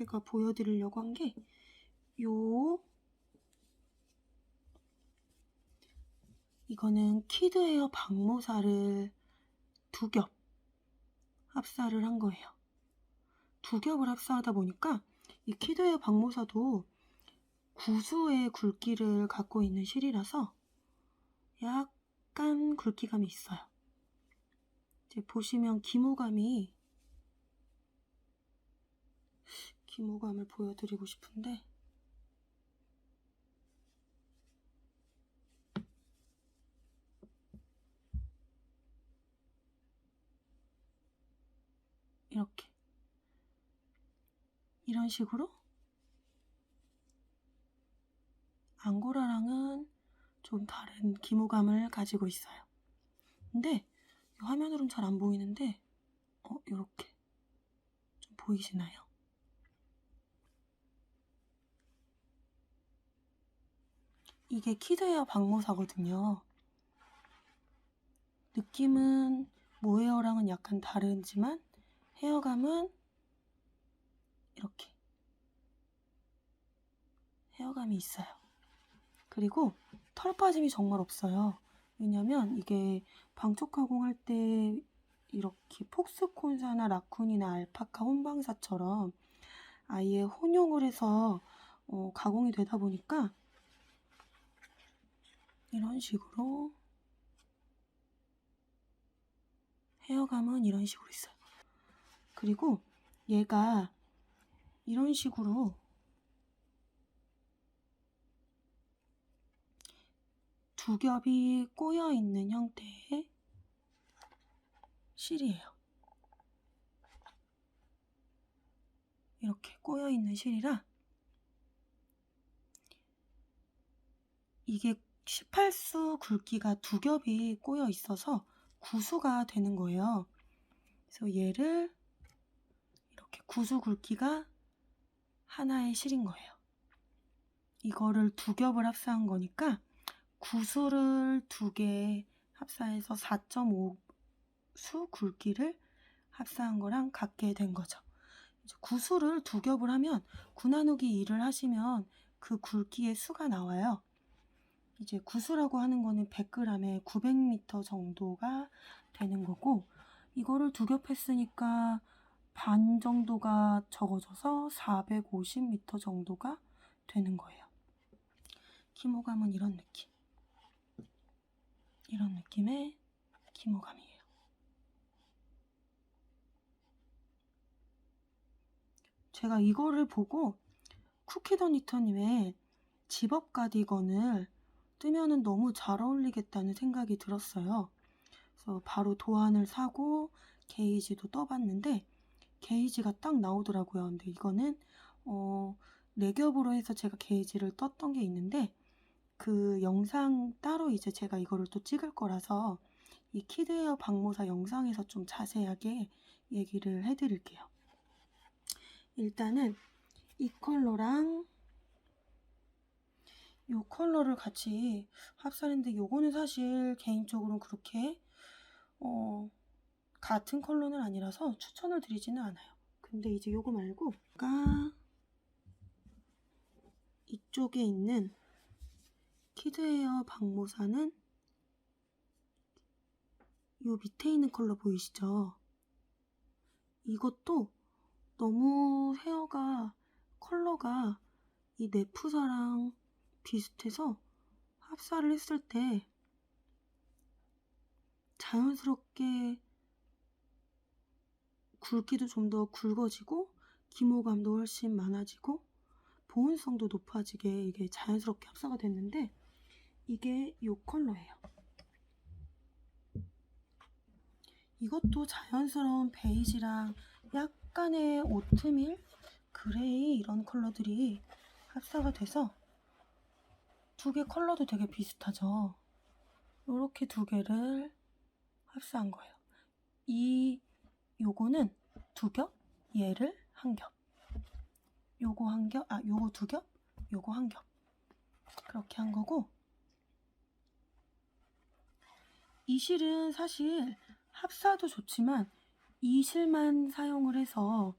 제가 보여드리려고 한 게 요 이거는 키드웨어 박모사를 두 겹 합사를 한 거예요. 두 겹을 합사하다 보니까 이 키드웨어 박모사도 구수의 굵기를 갖고 있는 실이라서 약간 굵기감이 있어요. 보시면 기모감이 기모감을 보여드리고 싶은데 이렇게 이런 식으로 앙고라랑은 좀 다른 기모감을 가지고 있어요. 근데 이 화면으로는 잘 안 보이는데 어 이렇게 좀 보이시나요? 이게 키드웨어 박모사거든요. 느낌은 모헤어랑은 약간 다르지만 헤어감은 이렇게 헤어감이 있어요. 그리고 털 빠짐이 정말 없어요. 왜냐면 이게 방촉 가공할 때 이렇게 폭스콘사나 라쿤이나 알파카 혼방사처럼 아예 혼용을 해서 어, 가공이 되다 보니까 이런 식으로 헤어감은 이런 식으로 있어요. 그리고 얘가 이런 식으로 두 겹이 꼬여 있는 형태의 실이에요. 이렇게 꼬여 있는 실이라 이게 18수 굵기가 두 겹이 꼬여 있어서 구수가 되는 거예요. 그래서 얘를 이렇게 구수 굵기가 하나의 실인 거예요. 이거를 두 겹을 합사한 거니까 구수를 두 개 합사해서 4.5수 굵기를 합사한 거랑 같게 된 거죠. 구수를 두 겹을 하면 구나누기 2를 하시면 그 굵기의 수가 나와요. 이제 구수라고 하는 거는 100g에 900m 정도가 되는 거고 이거를 두 겹 했으니까 반 정도가 적어져서 450m 정도가 되는 거예요. 기모감은 이런 느낌. 이런 느낌의 기모감이에요. 제가 이거를 보고 쿠키더 니터님의 집업 가디건을 뜨면은 너무 잘 어울리겠다는 생각이 들었어요. 그래서 바로 도안을 사고 게이지도 떠봤는데 게이지가 딱 나오더라고요. 근데 이거는 어, 네 겹으로 해서 제가 게이지를 떴던 게 있는데 그 영상 따로 이제 제가 이거를 또 찍을 거라서 이 키드웨어 박모사 영상에서 좀 자세하게 얘기를 해드릴게요. 일단은 이 컬러랑 이 컬러를 같이 합사했는데 요거는 사실 개인적으로는 그렇게 어, 같은 컬러는 아니라서 추천을 드리지는 않아요. 근데 이제 요거 말고 가 이쪽에 있는 키드웨어 박모사는 요 밑에 있는 컬러 보이시죠? 이것도 너무 헤어가 컬러가 이 네프사랑 비슷해서 합사를 했을 때 자연스럽게 굵기도 좀 더 굵어지고 기모감도 훨씬 많아지고 보온성도 높아지게 이게 자연스럽게 합사가 됐는데 이게 이 컬러예요. 이것도 자연스러운 베이지랑 약간의 오트밀, 그레이 이런 컬러들이 합사가 돼서 두 개 컬러도 되게 비슷하죠. 이렇게 두 개를 합사한 거예요. 이 요거는 두 겹, 얘를 한 겹. 요거 한 겹, 아 요거 두 겹, 요거 한 겹. 그렇게 한 거고 이 실은 사실 합사도 좋지만 이 실만 사용을 해서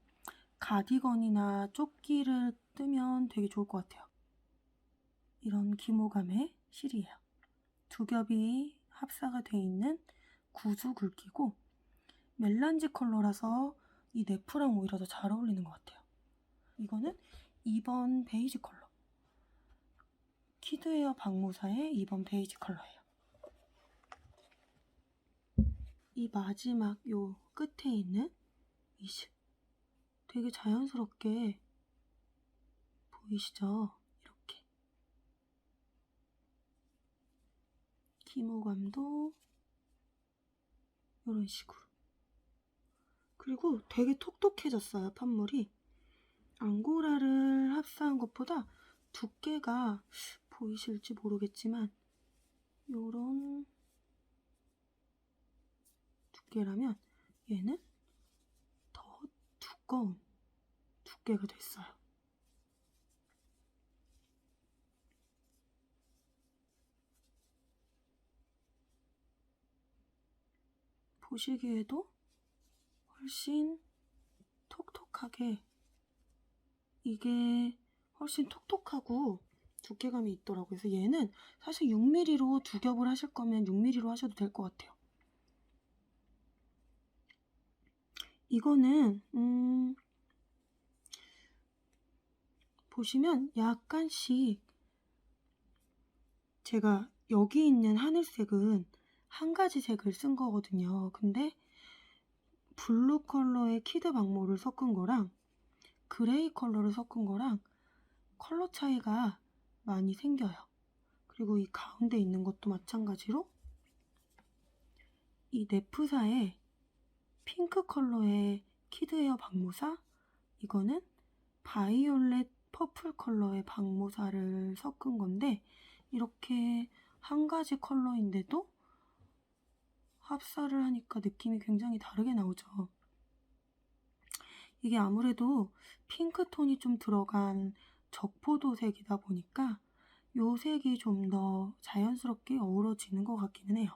가디건이나 조끼를 뜨면 되게 좋을 것 같아요. 이런 기모감의 실이에요. 두 겹이 합사가 돼 있는 구두 굵기고 멜란지 컬러라서 이 네프랑 오히려 더 잘 어울리는 것 같아요. 이거는 2번 베이지 컬러. 키드웨어 박모사의 2번 베이지 컬러예요. 이 마지막 요 끝에 있는 이 실. 되게 자연스럽게 보이시죠? 이렇게. 기모감도 이런 식으로. 그리고 되게 톡톡해졌어요, 판물이. 앙고라를 합사한 것보다 두께가 보이실지 모르겠지만 요런 두께라면 얘는 더 두꺼운 두께가 됐어요. 보시기에도 훨씬 톡톡하게 이게 훨씬 톡톡하고 두께감이 있더라고요. 그래서 얘는 사실 6mm로 두 겹을 하실 거면 6mm로 하셔도 될 것 같아요. 이거는 음, 보시면 약간씩 제가 여기 있는 하늘색은 한 가지 색을 쓴 거거든요. 근데 블루 컬러의 키드 박모를 섞은 거랑 그레이 컬러를 섞은 거랑 컬러 차이가 많이 생겨요. 그리고 이 가운데 있는 것도 마찬가지로 이 네프사의 핑크 컬러의 키드웨어 박모사 이거는 바이올렛 퍼플 컬러의 박모사를 섞은 건데 이렇게 한 가지 컬러인데도 합사를 하니까 느낌이 굉장히 다르게 나오죠. 이게 아무래도 핑크톤이 좀 들어간 적포도색이다 보니까 요 색이 좀 더 자연스럽게 어우러지는 것 같기는 해요.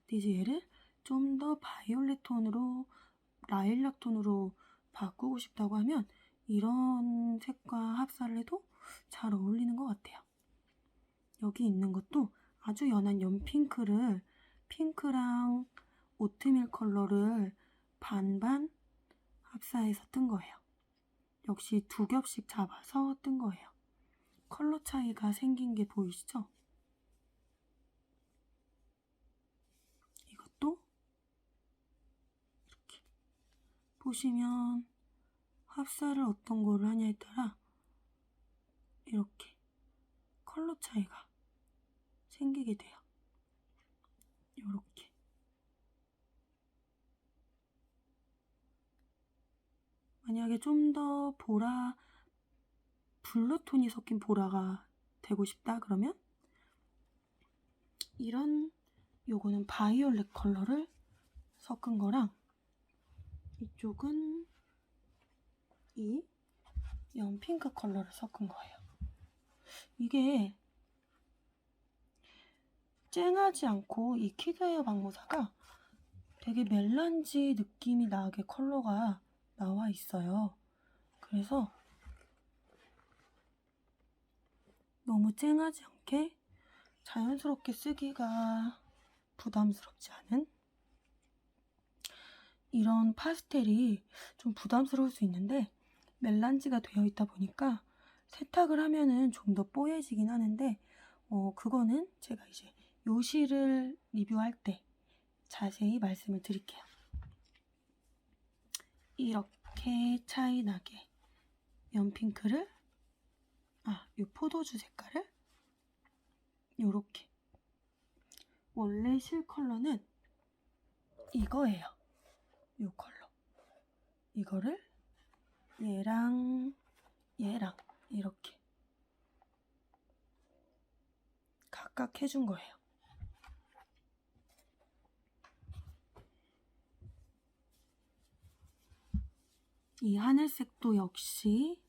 근데 이제 얘를 좀 더 바이올렛 톤으로 라일락 톤으로 바꾸고 싶다고 하면 이런 색과 합사를 해도 잘 어울리는 것 같아요. 여기 있는 것도 아주 연한 연핑크를 핑크랑 오트밀 컬러를 반반 합사해서 뜬 거예요. 역시 두 겹씩 잡아서 뜬 거예요. 컬러 차이가 생긴 게 보이시죠? 이것도 이렇게 보시면 합사를 어떤 거를 하냐에 따라 이렇게 컬러 차이가 생기게 돼요. 이렇게 만약에 좀 더 보라 블루톤이 섞인 보라가 되고 싶다 그러면 이런 요거는 바이올렛 컬러를 섞은 거랑 이쪽은 이 연핑크 컬러를 섞은 거예요. 이게 쨍하지 않고 이 키드웨어 박모사가 되게 멜란지 느낌이 나게 컬러가 나와 있어요. 그래서 너무 쨍하지 않게 자연스럽게 쓰기가 부담스럽지 않은 이런 파스텔이 좀 부담스러울 수 있는데 멜란지가 되어 있다 보니까 세탁을 하면은 좀 더 뽀얘지긴 하는데 어 그거는 제가 이제 요실을 리뷰할 때 자세히 말씀을 드릴게요. 이렇게 차이 나게 연핑크를 아, 요 포도주 색깔을 요렇게 원래 실 컬러는 이거예요. 요 컬러. 이거를 얘랑 얘랑 이렇게 각각 해준 거예요. 이 하늘색도 역시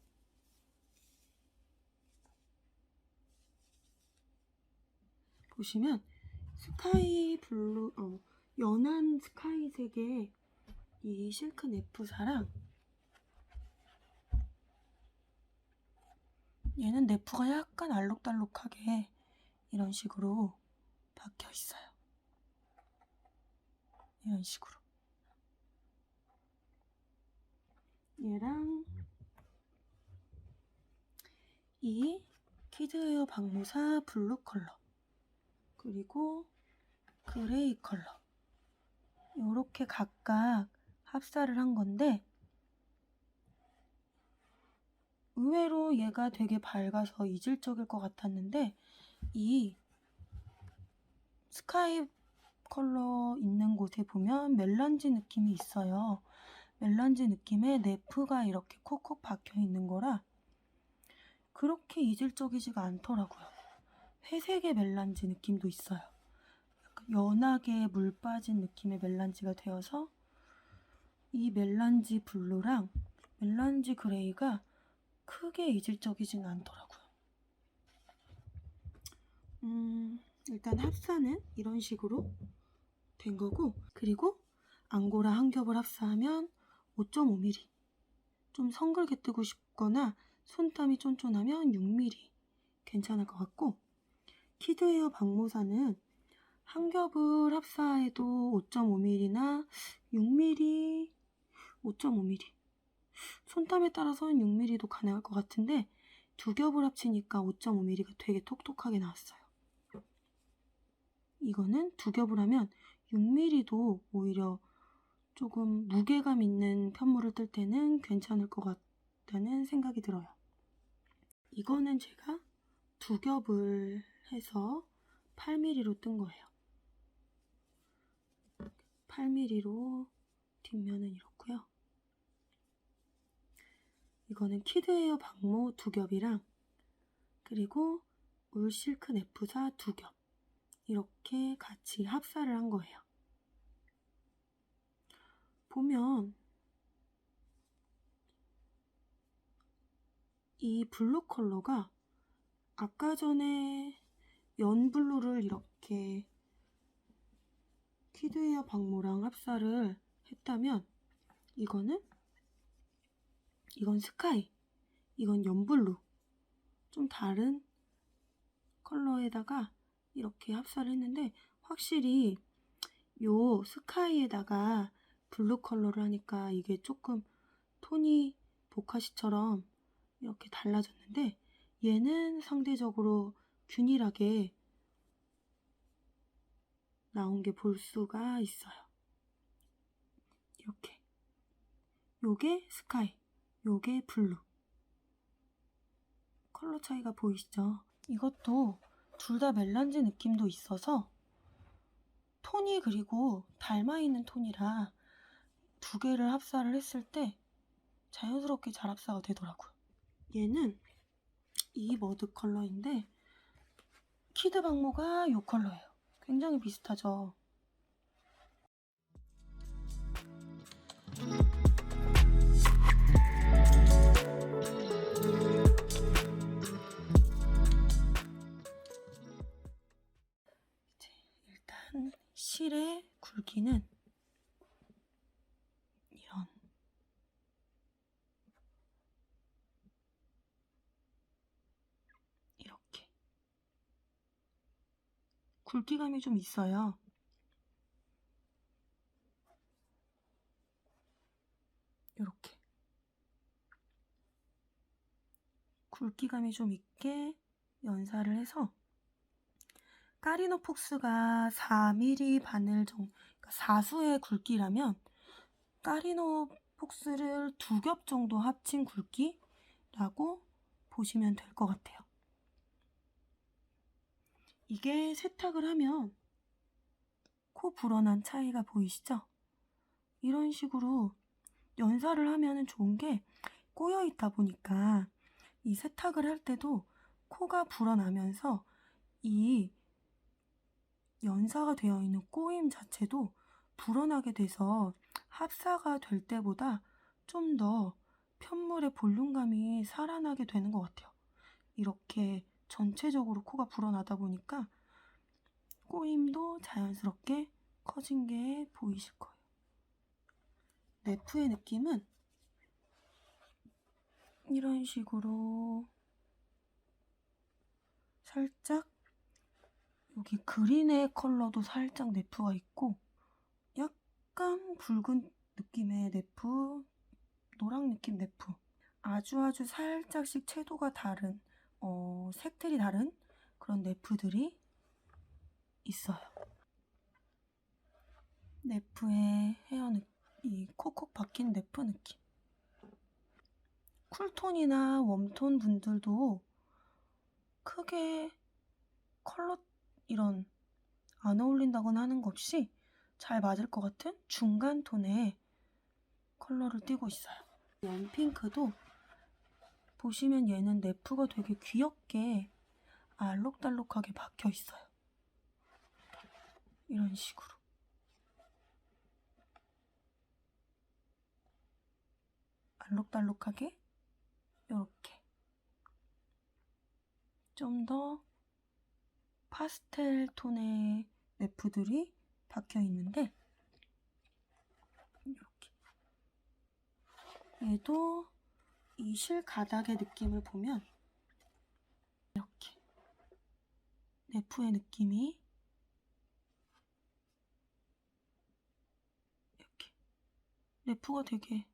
보시면 스카이 블루, 어, 연한 스카이색의 이 실크 네프사랑 얘는 네프가 약간 알록달록하게 이런 식으로 박혀 있어요. 이런 식으로. 얘랑 이 키드웨어 박모사 블루 컬러 그리고 그레이 컬러 이렇게 각각 합사를 한 건데 의외로 얘가 되게 밝아서 이질적일 것 같았는데 이 스카이 컬러 있는 곳에 보면 멜란지 느낌이 있어요. 멜란지 느낌에 네프가 이렇게 콕콕 박혀 있는 거라 그렇게 이질적이지가 않더라고요. 회색의 멜란지 느낌도 있어요. 연하게 물 빠진 느낌의 멜란지가 되어서 이 멜란지 블루랑 멜란지 그레이가 크게 이질적이진 않더라고요. 음, 일단 합사는 이런 식으로 된 거고, 그리고 앙고라 한 겹을 합사하면 5.5mm. 좀 성글게 뜨고 싶거나 손땀이 쫀쫀하면 6mm. 괜찮을 것 같고, 키드웨어 박모사는 한 겹을 합사해도 5.5mm나 6mm, 5.5mm. 손땀에 따라서는 6mm도 가능할 것 같은데 두 겹을 합치니까 5.5mm가 되게 톡톡하게 나왔어요. 이거는 두 겹을 하면 6mm도 오히려 조금 무게감 있는 편물을 뜰 때는 괜찮을 것 같다는 생각이 들어요. 이거는 제가 두 겹을 해서 8mm로 뜬 거예요. 8mm로 뒷면은 이렇고요. 이거는 키드웨어 박모 두 겹이랑 그리고 울 실크 네프사 두 겹. 이렇게 같이 합사를 한 거예요. 보면 이 블루 컬러가 아까 전에 연 블루를 이렇게 키드웨어 박모랑 합사를 했다면 이거는 이건 스카이 이건 연블루 좀 다른 컬러에다가 이렇게 합사를 했는데 확실히 요 스카이에다가 블루 컬러를 하니까 이게 조금 톤이 보카시처럼 이렇게 달라졌는데 얘는 상대적으로 균일하게 나온 게 볼 수가 있어요. 이렇게. 요게 스카이, 요게 블루. 컬러 차이가 보이시죠? 이것도 둘 다 멜란지 느낌도 있어서 톤이 그리고 닮아있는 톤이라 두 개를 합사를 했을 때 자연스럽게 잘 합사가 되더라고요. 얘는 이 머드 컬러인데 키드 박모가 이 컬러예요. 굉장히 비슷하죠. 실의 굵기는 이런 이렇게 굵기감이 좀 있어요. 이렇게 굵기감이 좀 있게 연사를 해서 까리노 폭스가 4mm 바늘 정도, 그러니까 4수의 굵기라면 까리노 폭스를 두 겹 정도 합친 굵기라고 보시면 될 것 같아요. 이게 세탁을 하면 코 불어난 차이가 보이시죠? 이런 식으로 연사를 하면 좋은 게 꼬여 있다 보니까 이 세탁을 할 때도 코가 불어나면서 이 연사가 되어 있는 꼬임 자체도 불어나게 돼서 합사가 될 때보다 좀 더 편물의 볼륨감이 살아나게 되는 것 같아요. 이렇게 전체적으로 코가 불어나다 보니까 꼬임도 자연스럽게 커진 게 보이실 거예요. 네프의 느낌은 이런 식으로 살짝 여기 그린의 컬러도 살짝 네프가 있고 약간 붉은 느낌의 네프, 노랑 느낌 네프 아주 아주 살짝씩 채도가 다른 어, 색들이 다른 그런 네프들이 있어요. 네프의 헤어 느, 이 콕콕 박힌 네프 느낌. 쿨톤이나 웜톤 분들도 크게 컬러 이런 안 어울린다거나 하는 거 없이 잘 맞을 것 같은 중간 톤의 컬러를 띠고 있어요. 연핑크도 보시면 얘는 네프가 되게 귀엽게 알록달록하게 박혀 있어요. 이런 식으로. 알록달록하게 이렇게 좀 더 파스텔 톤의 네프들이 박혀 있는데 이렇게 얘도 이 실 가닥의 느낌을 보면 이렇게 네프의 느낌이 이렇게 네프가 되게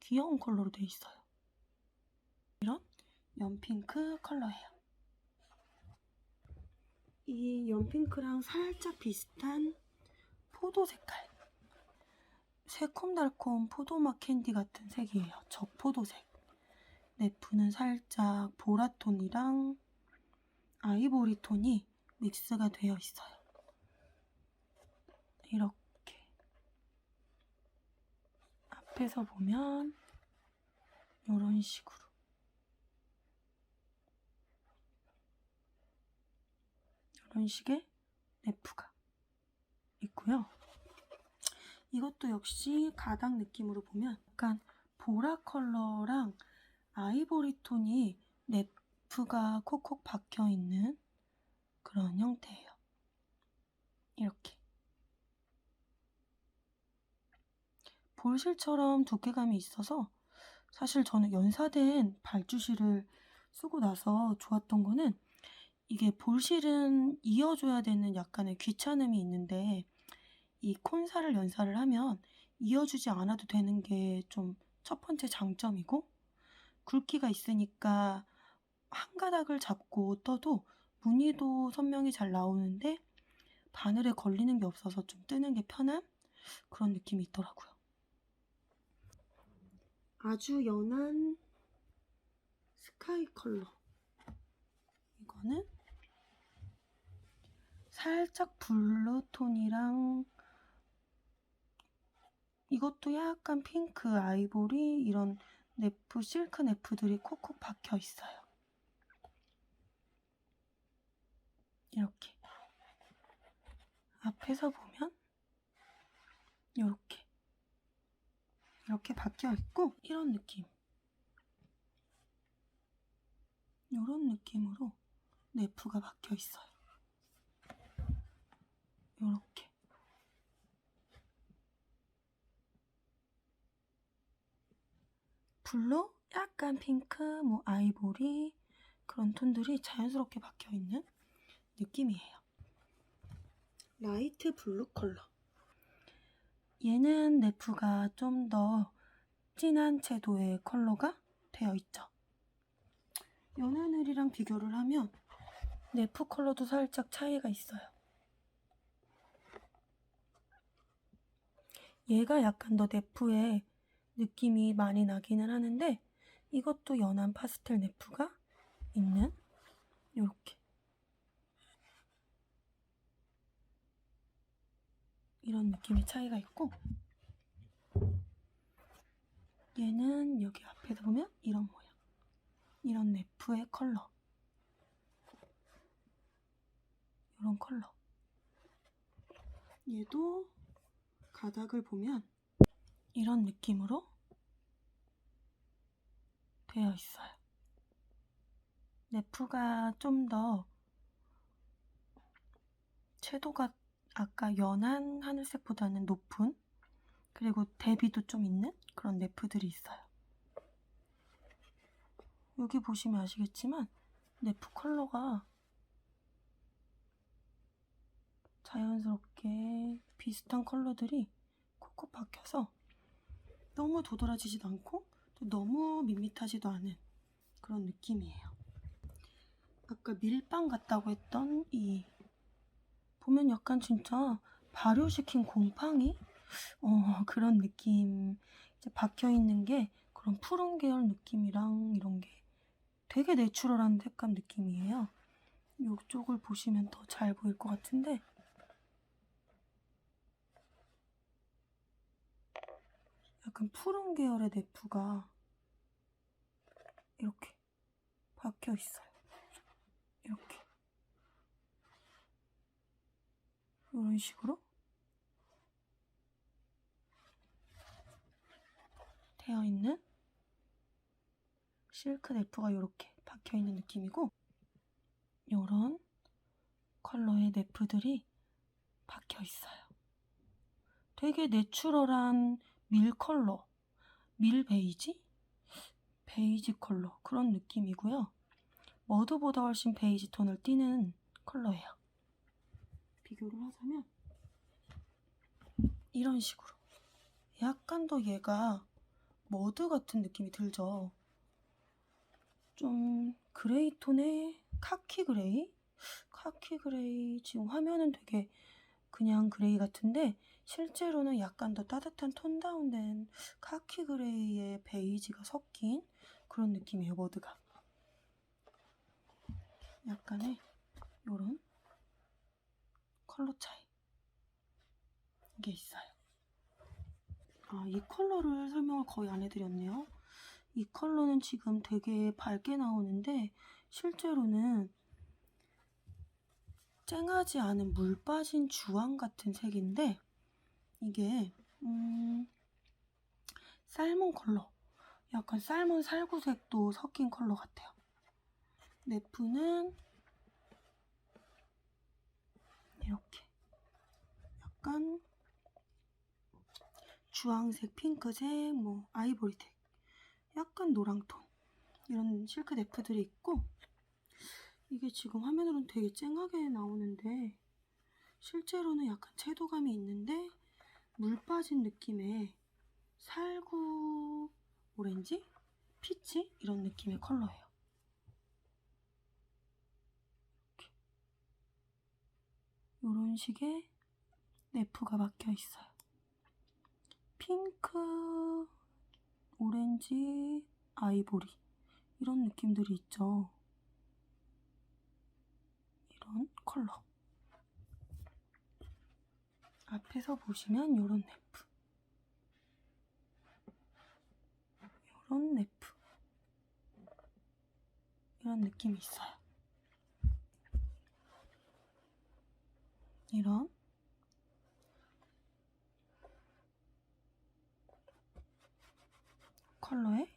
귀여운 컬러로 되어 있어요. 이런 연핑크 컬러예요. 이 연핑크랑 살짝 비슷한 포도 색깔. 새콤달콤 포도맛 캔디 같은 색이에요. 적포도색. 네프는 살짝 보라톤이랑 아이보리 톤이 믹스가 되어 있어요. 이렇게. 앞에서 보면 이런 식으로. 이런 식의 네프가 있고요. 이것도 역시 가닥 느낌으로 보면 약간 보라 컬러랑 아이보리 톤이 네프가 콕콕 박혀 있는 그런 형태예요. 이렇게. 볼실처럼 두께감이 있어서 사실 저는 연사된 발주실을 쓰고 나서 좋았던 거는 이게 볼실은 이어줘야 되는 약간의 귀찮음이 있는데 이 콘사를 연사를 하면 이어주지 않아도 되는 게 좀 첫 번째 장점이고 굵기가 있으니까 한 가닥을 잡고 떠도 무늬도 선명히 잘 나오는데 바늘에 걸리는 게 없어서 좀 뜨는 게 편한 그런 느낌이 있더라고요. 아주 연한 스카이 컬러. 이거는 살짝 블루톤이랑 이것도 약간 핑크, 아이보리 이런 네프, 실크 네프들이 콕콕 박혀 있어요. 이렇게. 앞에서 보면 이렇게. 이렇게 박혀 있고 이런 느낌. 이런 느낌으로 네프가 박혀 있어요. 이렇게. 블루, 약간 핑크, 뭐 아이보리 그런 톤들이 자연스럽게 박혀 있는 느낌이에요. 라이트 블루 컬러. 얘는 네프가 좀 더 진한 채도의 컬러가 되어 있죠. 연하늘이랑 비교를 하면 네프 컬러도 살짝 차이가 있어요. 얘가 약간 더 네프의 느낌이 많이 나기는 하는데 이것도 연한 파스텔 네프가 있는 이렇게. 이런 느낌의 차이가 있고 얘는 여기 앞에서 보면 이런 모양 이런 네프의 컬러 이런 컬러. 얘도 가닥을 보면 이런 느낌으로 되어 있어요. 네프가 좀 더 채도가 아까 연한 하늘색보다는 높은 그리고 대비도 좀 있는 그런 네프들이 있어요. 여기 보시면 아시겠지만 네프 컬러가 자연스럽게 비슷한 컬러들이 콕콕 박혀서 너무 도드라지지도 않고 또 너무 밋밋하지도 않은 그런 느낌이에요. 아까 밀빵 같다고 했던 이 보면 약간 진짜 발효시킨 곰팡이 어, 그런 느낌 이제 박혀 있는 게 그런 푸른 계열 느낌이랑 이런 게 되게 내추럴한 색감 느낌이에요. 이쪽을 보시면 더 잘 보일 것 같은데 약간 푸른 계열의 네프가 이렇게 박혀 있어요. 이렇게 이런 식으로 되어 있는 실크 네프가 이렇게 박혀 있는 느낌이고 이런 컬러의 네프들이 박혀 있어요. 되게 내추럴한 밀 컬러, 밀 베이지? 베이지 컬러 그런 느낌이고요. 머드보다 훨씬 베이지 톤을 띠는 컬러예요. 비교를 하자면 이런 식으로 약간 더 얘가 머드 같은 느낌이 들죠. 좀 그레이 톤의 카키 그레이? 카키 그레이 지금 화면은 되게 그냥 그레이 같은데 실제로는 약간 더 따뜻한 톤 다운된 카키 그레이의 베이지가 섞인 그런 느낌이에요 머드가. 약간의 요런 컬러 차이. 이게 있어요. 아 이 컬러를 설명을 거의 안 해드렸네요. 이 컬러는 지금 되게 밝게 나오는데 실제로는 쨍하지 않은 물 빠진 주황 같은 색인데 이게 음, 살몬 컬러. 약간 살몬 살구색도 섞인 컬러 같아요. 네프는 이렇게. 약간 주황색, 핑크색, 뭐 아이보리색. 약간 노랑톤. 이런 실크 네프들이 있고 이게 지금 화면으로는 되게 쨍하게 나오는데 실제로는 약간 채도감이 있는데 물 빠진 느낌의 살구 오렌지? 피치? 이런 느낌의 컬러예요. 이렇게. 이런 식의 네프가 박혀 있어요. 핑크, 오렌지, 아이보리 이런 느낌들이 있죠. 이런 컬러. 앞에서 보시면 이런 네프. 이런 네프. 이런 느낌이 있어요. 이런 컬러의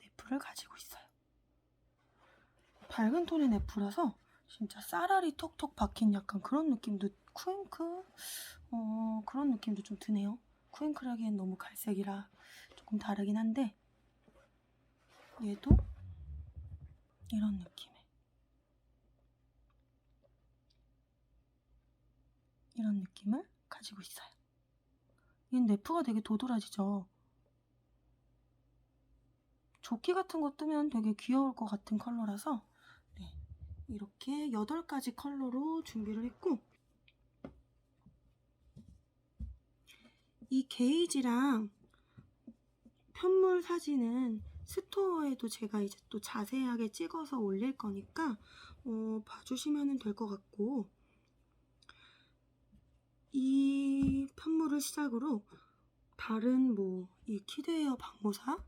네프를 가지고 있어요. 밝은 톤의 네프라서 진짜 쌀알이 톡톡 박힌 약간 그런 느낌도 쿠잉크 어, 그런 느낌도 좀 드네요. 쿠잉크라기엔 너무 갈색이라 조금 다르긴 한데 얘도 이런 느낌의 이런 느낌을 가지고 있어요. 얘는 네프가 되게 도드라지죠. 조끼 같은 거 뜨면 되게 귀여울 것 같은 컬러라서 네, 이렇게 8가지 컬러로 준비를 했고 이 게이지랑 편물 사진은 스토어에도 제가 이제 또 자세하게 찍어서 올릴 거니까 어, 봐주시면 될 것 같고 이 편물을 시작으로 다른 뭐 이 키드웨어 방모사?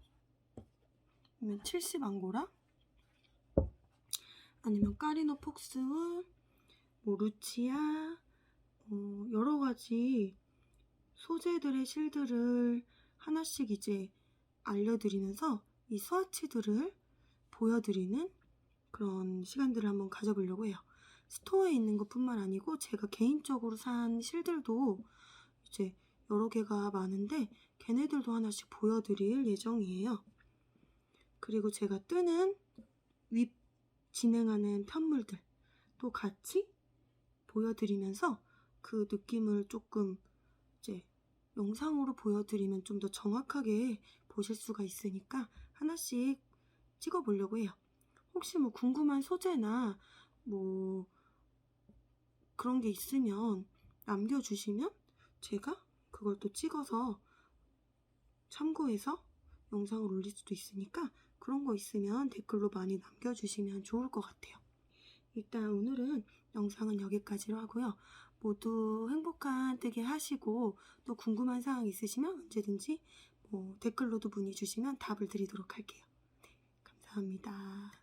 아니면 70 앙고라? 아니면 까리노 폭스울? 뭐 루치아? 어, 여러 가지 소재들의 실들을 하나씩 이제 알려드리면서 이 스와치들을 보여드리는 그런 시간들을 한번 가져보려고 해요. 스토어에 있는 것 뿐만 아니고 제가 개인적으로 산 실들도 이제 여러 개가 많은데 걔네들도 하나씩 보여드릴 예정이에요. 그리고 제가 뜨는 윗 진행하는 편물들 또 같이 보여드리면서 그 느낌을 조금 영상으로 보여드리면 좀 더 정확하게 보실 수가 있으니까 하나씩 찍어 보려고 해요. 혹시 뭐 궁금한 소재나 뭐 그런 게 있으면 남겨주시면 제가 그걸 또 찍어서 참고해서 영상을 올릴 수도 있으니까 그런 거 있으면 댓글로 많이 남겨주시면 좋을 것 같아요. 일단 오늘은 영상은 여기까지로 하고요. 모두 행복한 뜨개 하시고 또 궁금한 사항 있으시면 언제든지 뭐 댓글로도 문의 주시면 답을 드리도록 할게요. 네, 감사합니다.